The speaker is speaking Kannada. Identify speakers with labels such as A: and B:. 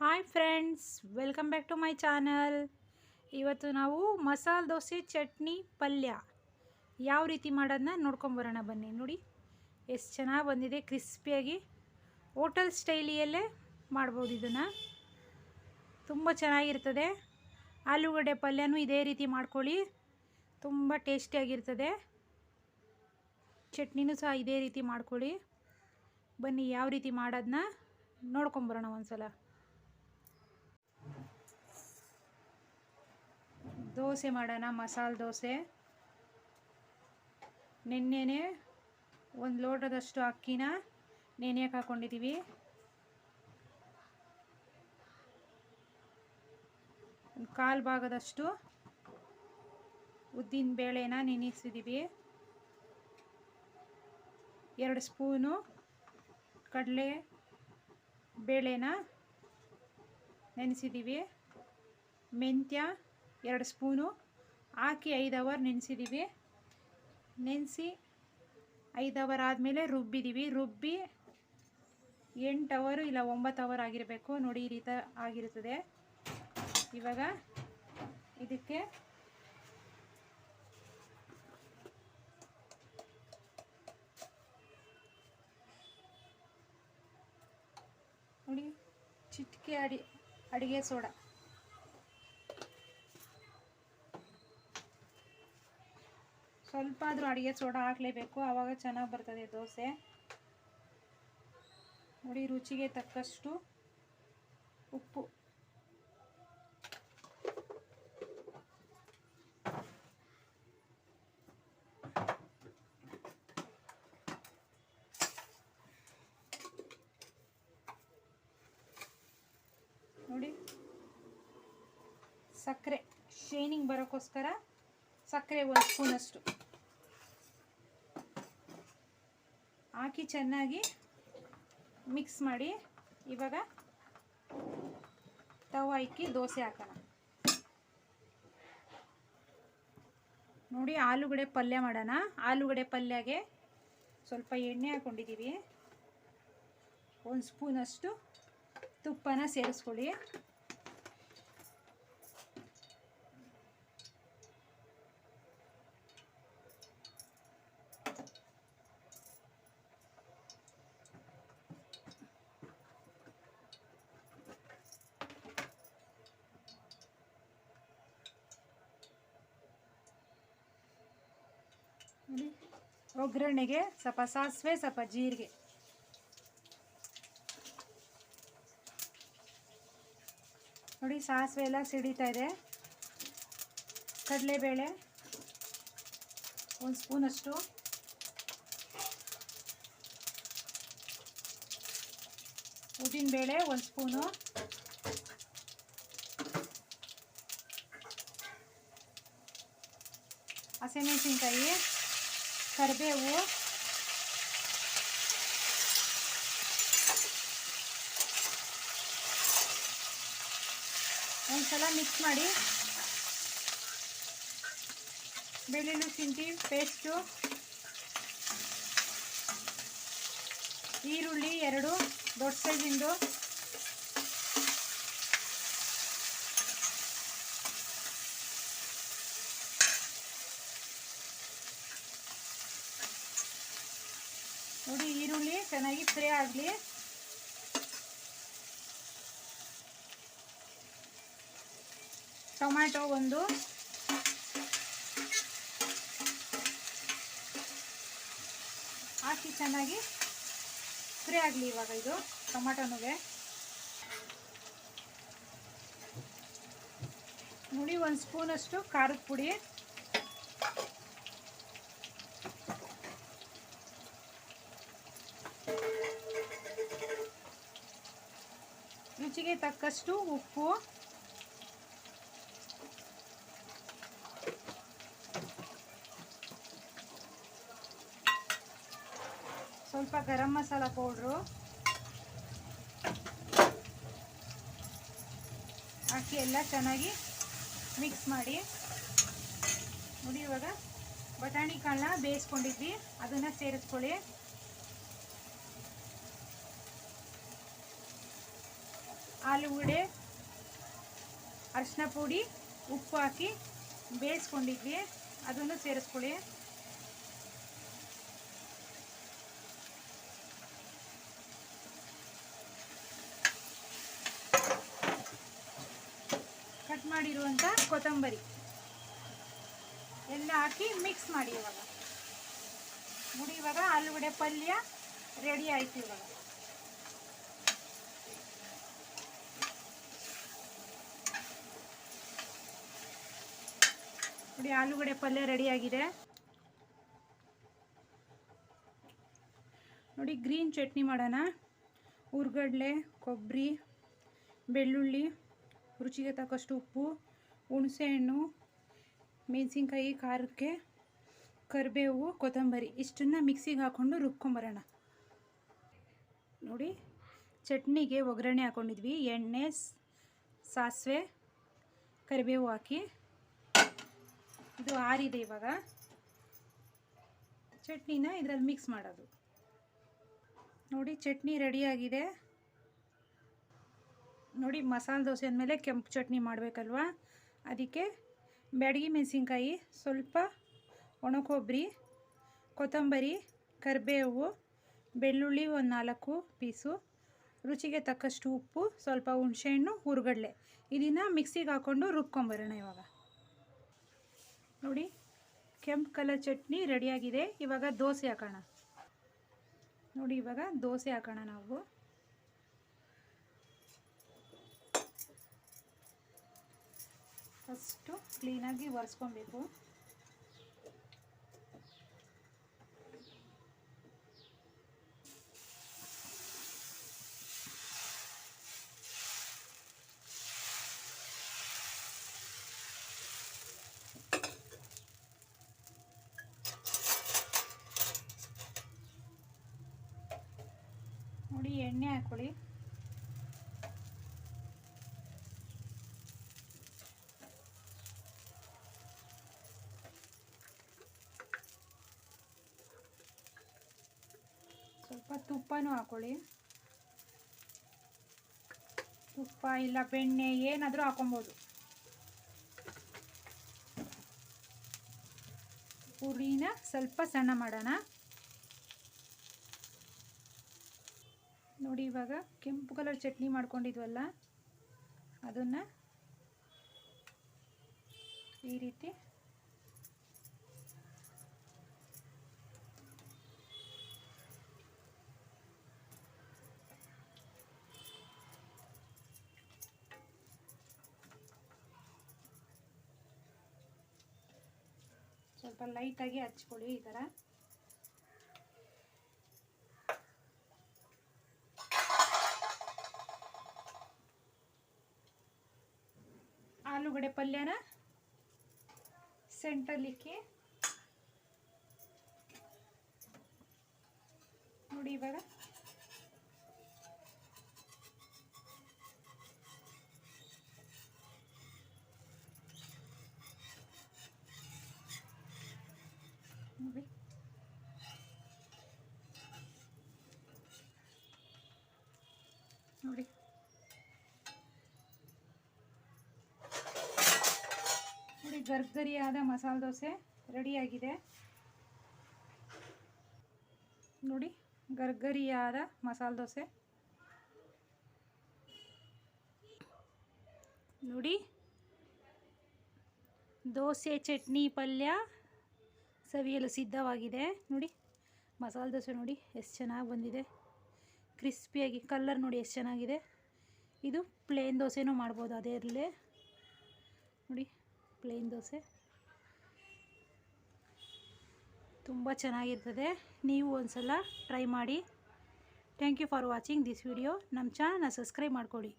A: Hi friends, welcome back to my channel. ಇವತ್ತು ನಾವು ಮಸಾಲೆ ದೋಸೆ, ಚಟ್ನಿ, ಪಲ್ಯ ಯಾವ ರೀತಿ ಮಾಡೋದನ್ನ ನೋಡ್ಕೊಂಬರೋಣ ಬನ್ನಿ. ನೋಡಿ, ಎಷ್ಟು ಚೆನ್ನಾಗಿ ಬಂದಿದೆ, ಕ್ರಿಸ್ಪಿಯಾಗಿ ಹೋಟೆಲ್ ಸ್ಟೈಲಿಯಲ್ಲೇ ಮಾಡ್ಬೋದು ಇದನ್ನು. ತುಂಬ ಚೆನ್ನಾಗಿರ್ತದೆ. ಆಲೂಗಡ್ಡೆ ಪಲ್ಯನೂ ಇದೇ ರೀತಿ ಮಾಡ್ಕೊಳ್ಳಿ. ತುಂಬ ಟೇಸ್ಟಿಯಾಗಿರ್ತದೆ. ಚಟ್ನಿನೂ ಸಹ ಇದೇ ರೀತಿ ಮಾಡ್ಕೊಳ್ಳಿ. ಬನ್ನಿ, ಯಾವ ರೀತಿ ಮಾಡೋದನ್ನ ನೋಡ್ಕೊಂಬರೋಣ ಒಂದ್ಸಲ. ದೋಸೆ ಮಾಡೋಣ, ಮಸಾಲೆ ದೋಸೆ. ನೆನ್ನೆನೆ ಒಂದು ಲೋಟದಷ್ಟು ಅಕ್ಕಿನ ನೆನೆಯಕ್ಕೆ ಹಾಕ್ಕೊಂಡಿದ್ದೀವಿ ಒಂದು ಕಾಲು ಭಾಗದಷ್ಟು ಉದ್ದಿನ ಬೇಳೆನ ನೆನೆಸಿದ್ದೀವಿ ಎರಡು ಸ್ಪೂನು ಕಡಲೆ ಬೇಳೆನ ನೆನೆಸಿದ್ದೀವಿ ಮೆಂತ್ಯ ಎರಡು ಸ್ಪೂನು. ಹಾಕಿ ಐದು ಅವರ್ ನೆನೆಸಿದ್ದೀವಿ ನೆನೆಸಿ ಐದು ಅವರ್ ಆದಮೇಲೆ ರುಬ್ಬಿದ್ದೀವಿ ರುಬ್ಬಿ ಎಂಟು ಅವರು ಇಲ್ಲ ಒಂಬತ್ತು ಅವರ್ ಆಗಿರಬೇಕು. ನೋಡಿ, ಈ ರೀತಿ ಆಗಿರುತ್ತದೆ ಇವಾಗ ಇದಕ್ಕೆ ನೋಡಿ, ಚಿಟಿಕೆ ಅಡಿ, ಅಡುಗೆ ಸೋಡಾ. ಸ್ವಲ್ಪ ಆದರೂ ಅಡುಗೆ ಸೋಡಾ ಹಾಕಲೇಬೇಕು. ಆವಾಗ ಚೆನ್ನಾಗಿ ಬರ್ತದೆ ದೋಸೆ. ನೋಡಿ, ರುಚಿಗೆ ತಕ್ಕಷ್ಟು ಉಪ್ಪು. ನೋಡಿ, ಸಕ್ಕರೆ. ಶೈನಿಂಗ್ ಬರೋಕ್ಕೋಸ್ಕರ ಸಕ್ಕರೆ ಒಂದು ಸ್ಪೂನಷ್ಟು. ಹಾಕಿ ಚೆನ್ನಾಗಿ ಮಿಕ್ಸ್ ಮಾಡಿ ಇವಾಗ ತವ ಇಕ್ಕಿ ದೋಸೆ ಹಾಕೋಣ. ನೋಡಿ ಆಲೂಗಡೆ ಪಲ್ಯ ಮಾಡೋಣ. ಆಲೂಗಡೆ ಪಲ್ಯಗೆ ಸ್ವಲ್ಪ ಎಣ್ಣೆ ಹಾಕ್ಕೊಂಡಿದ್ದೀವಿ ಒಂದು ಸ್ಪೂನಷ್ಟು ತುಪ್ಪನ ಸೇರಿಸ್ಕೊಳ್ಳಿ ನೋಡಿ ಒಗ್ಗರಣೆಗೆ ಸ್ವಲ್ಪ ಸಾಸಿವೆ, ಸ್ವಲ್ಪ ಜೀರಿಗೆ. ನೋಡಿ, ಸಾಸಿವೆ ಎಲ್ಲ ಸಿಡಿತಾ ಇದೆ. ಕಡಲೆಬೇಳೆ ಒಂದು ಸ್ಪೂನಷ್ಟು. ಉದ್ದಿನಬೇಳೆ ಒಂದು ಸ್ಪೂನು. ಹಸಿಮೆಣಸಿನ್ಕಾಯಿ. ಕರಿಬೇವು ಒಂದ್ಸಲ ಮಿಕ್ಸ್ ಮಾಡಿ ಬೆಳ್ಳುಳ್ಳಿ ಶುಂಠಿ ಪೇಸ್ಟು ಈರುಳ್ಳಿ ಎರಡು ದೊಡ್ಡ ಸೈಜಿಂದು ನೋಡಿ, ಈರುಳ್ಳಿ ಚೆನ್ನಾಗಿ ಫ್ರೈ ಆಗಲಿ. ಟೊಮ್ಯಾಟೊ ಒಂದು. ಹಾಕಿ ಚೆನ್ನಾಗಿ ಫ್ರೈ ಆಗಲಿ ಇವಾಗ ಇದು, ಟೊಮ್ಯಾಟೊನುಗೆ. ನೋಡಿ, ಒಂದು ಸ್ಪೂನಷ್ಟು ಖಾರದ ಪುಡಿ. ರುಚಿಗೆ ತಕ್ಕಷ್ಟು ಉಪ್ಪು. ಸ್ವಲ್ಪ ಗರಂ ಮಸಾಲ ಪೌಡ್ರು. ಹಾಕಿ ಎಲ್ಲ ಚೆನ್ನಾಗಿ ಮಿಕ್ಸ್ ಮಾಡಿ. ನೋಡಿ ಇವಾಗ ಬಟಾಣಿ ಕಾಳನ್ನ ಬೇಯಿಸ್ಕೊಂಡಿದ್ವಿ. ಅದನ್ನು ಸೇರಿಸ್ಕೊಳ್ಳಿ. ಆಲೂಗಡ್ಡೆ ಅರಿಶಿನ ಪುಡಿ, ಉಪ್ಪು ಹಾಕಿ ಬೇಯಿಸ್ಕೊಂಡಿದ್ವಿ. ಅದನ್ನು ಸೇರಿಸ್ಕೊಳ್ಳಿ. ಕಟ್ ಮಾಡಿರುವಂಥ ಕೊತ್ತಂಬರಿ. ಎಲ್ಲ ಹಾಕಿ ಮಿಕ್ಸ್ ಮಾಡಿ ಇವಾಗ. ನೋಡಿ ಇವಾಗ ಆಲೂಗಡೆ ಪಲ್ಯ ರೆಡಿ ಆಯಿತು ಇವಾಗ. ನೋಡಿ ಆಲೂಗಡೆ ಪಲ್ಯ ರೆಡಿಯಾಗಿದೆ ನೋಡಿ ಗ್ರೀನ್ ಚಟ್ನಿ ಮಾಡೋಣ. ಹುರ್ಗಡ್ಲೆ ಕೊಬ್ಬರಿ ಬೆಳ್ಳುಳ್ಳಿ, ರುಚಿಗೆ ತಕ್ಕಷ್ಟು ಉಪ್ಪು ಹುಣಸೆಹಣ್ಣು ಮೆಣಸಿನ್ಕಾಯಿ, ಖಾರಕ್ಕೆ ಕರಿಬೇವು, ಕೊತ್ತಂಬರಿ ಇಷ್ಟನ್ನು ಮಿಕ್ಸಿಗೆ ಹಾಕ್ಕೊಂಡು ರುಬ್ಕೊಂಬರೋಣ. ನೋಡಿ, ಚಟ್ನಿಗೆ ಒಗ್ಗರಣೆ ಹಾಕ್ಕೊಂಡಿದ್ವಿ ಎಣ್ಣೆ, ಸಾಸಿವೆ, ಕರಿಬೇವು ಹಾಕಿ. ಇದು ಆರಿದೆ ಇವಾಗ. ಚಟ್ನಿನ ಇದರಲ್ಲಿ ಮಿಕ್ಸ್ ಮಾಡೋದು. ನೋಡಿ, ಚಟ್ನಿ ರೆಡಿಯಾಗಿದೆ ನೋಡಿ, ಮಸಾಲೆ ದೋಸೆ ಅಂದಮೇಲೆ ಕೆಂಪು ಚಟ್ನಿ ಮಾಡಬೇಕಲ್ವಾ? ಅದಕ್ಕೆ ಬ್ಯಾಡಗಿ ಮೆಣಸಿನ್ಕಾಯಿ, ಸ್ವಲ್ಪ ಒಣಕೊಬ್ಬರಿ ಕೊತ್ತಂಬರಿ, ಕರಿಬೇವು, ಬೆಳ್ಳುಳ್ಳಿ ಒಂದು ನಾಲ್ಕು ಪೀಸು, ರುಚಿಗೆ ತಕ್ಕಷ್ಟು ಉಪ್ಪು, ಸ್ವಲ್ಪ ಹುಣಸೆಹಣ್ಣು ಹುರ್ಗಡ್ಲೆ. ಇದನ್ನು ಮಿಕ್ಸಿಗೆ ಹಾಕ್ಕೊಂಡು ರುಬ್ಕೊಂಬರೋಣ ಇವಾಗ. ನೋಡಿ, ಕೆಂಪು ಕಲರ್ ಚಟ್ನಿ ರೆಡಿಯಾಗಿದೆ. ಇವಾಗ ದೋಸೆ ಹಾಕೋಣ. ನೋಡಿ, ಇವಾಗ ದೋಸೆ ಹಾಕೋಣ ನಾವು. ಫಸ್ಟು ಕ್ಲೀನಾಗಿ ಒರೆಸ್ಕೊಬೇಕು. ನೋಡಿ, ಎಣ್ಣೆ ಹಾಕೊಳ್ಳಿ. ಸ್ವಲ್ಪ ತುಪ್ಪನೂ ಹಾಕೊಳ್ಳಿ. ತುಪ್ಪ ಇಲ್ಲ, ಬೆಣ್ಣೆ ಏನಾದರೂ ಹಾಕೊಬೋದು. ಪುರಿನ ಸ್ವಲ್ಪ ಸಣ್ಣ ಮಾಡೋಣ. ನೋಡಿ ಇವಾಗ ಕೆಂಪು ಕಲರ್ ಚಟ್ನಿ ಮಾಡ್ಕೊಂಡಿದ್ವಲ್ಲ ಅದನ್ನು ಈ ರೀತಿ ಸ್ವಲ್ಪ ಲೈಟಾಗಿ ಹಚ್ಕೊಳ್ಳಿ ಈ ಥರ ಆಲೂಗಡ್ಡೆ ಪಲ್ಯನ ಸೆಂಟ್ರಲ್ಲಿಕ್ಕಿ. ನೋಡಿ ಇವಾಗ ನೋಡಿ ನೋಡಿ ನೋಡಿ ಗರ್ಗರಿಯಾದ ಮಸಾಲೆ ದೋಸೆ ರೆಡಿಯಾಗಿದೆ. ನೋಡಿ, ಗರ್ಗರಿಯಾದ ಮಸಾಲೆ ದೋಸೆ. ನೋಡಿ, ದೋಸೆ ಚಟ್ನಿ ಪಲ್ಯ ಸವಿಯಲು ಸಿದ್ಧವಾಗಿದೆ. ನೋಡಿ, ಮಸಾಲೆ ದೋಸೆ ನೋಡಿ, ಎಷ್ಟು ಚೆನ್ನಾಗಿ ಬಂದಿದೆ. ಕ್ರಿಸ್ಪಿಯಾಗಿ ಕಲ್ಲರ್ ನೋಡಿ ಎಷ್ಟು ಚೆನ್ನಾಗಿದೆ. ಇದು ಪ್ಲೇನ್ ದೋಸೆನೂ ಮಾಡ್ಬೋದು ಅದೇ ಇರಲಿ ನೋಡಿ ಪ್ಲೇನ್ ದೋಸೆ. ತುಂಬ ಚೆನ್ನಾಗಿರ್ತದೆ. ನೀವು ಒಂದು ಸಲ ಟ್ರೈ ಮಾಡಿ. Thank you for watching this video ನಮ್ಮ ಚಾನಲ್ನ ಸಬ್ಸ್ಕ್ರೈಬ್ ಮಾಡ್ಕೊಳ್ಳಿ